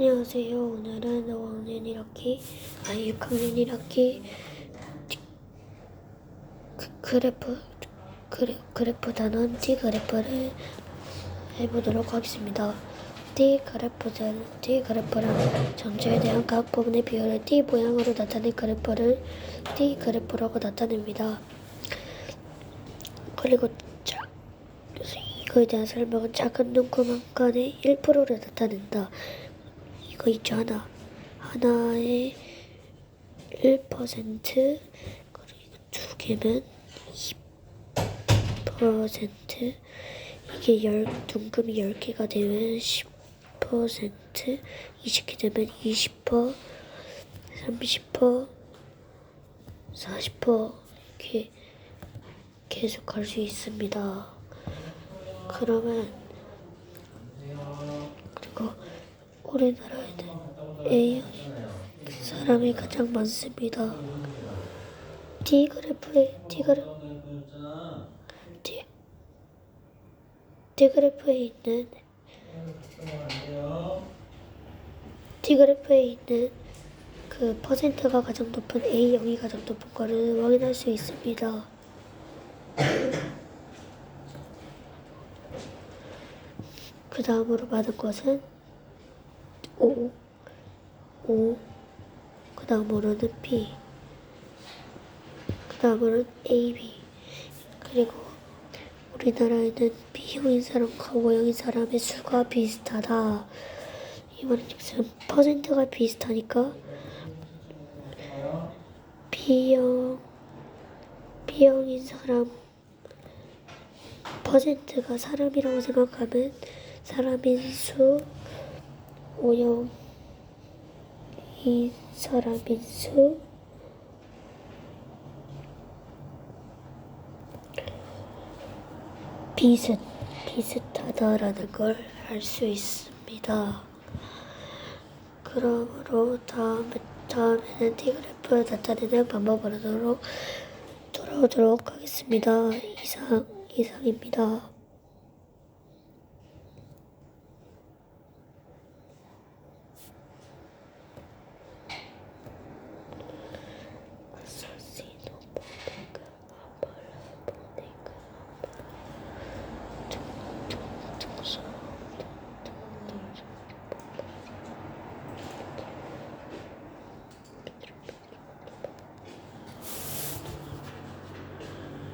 안녕하세요. 오늘은 5학년 1학기, 아니 6학년 1학기 그, 그래프 그래, 그래프 단원 T 그래프를 해보도록 하겠습니다. T 그래프는 T 그래프란 전체에 대한 각 부분의 비율을 T 모양으로 나타낸 그래프를 T 그래프라고 나타냅니다. 그리고 자, 이거에 대한 설명은 작은 눈구멍 간의 1%를 나타낸다. 이거 있죠 하나 하나의 1% 그리고 두 개면 2% 이게 열 둥금이 10개가 되면 10% 20개 되면 20% 30% 40% 이렇게 계속 갈 수 있습니다. 그러면 그리고 우리나라에는 A형이 그 사람이 가장 많습니다. D 그래프에 D 그래 D D 그래프에 있는 D 그래프에 있는 그 퍼센트가 가장 높은 A형이 가장 높은 거를 확인할 수 있습니다. 그 다음으로 받은 것은 5, 5, 그 다음으로는 B, 그 다음으로는 AB, 그리고 우리나라에는 B형인 사람과 O형인 사람의 수가 비슷하다. 이 말은 지금 퍼센트가 비슷하니까 B형, B형인 사람 퍼센트가 사람이라고 생각하면 사람인 수 오형 이 사람인 수 비슷 비슷하다라는 걸 알 수 있습니다. 그러므로 다음 다음에는 디그래프를 나타내는 방법으로 돌아오도록 하겠습니다. 이상 이상입니다.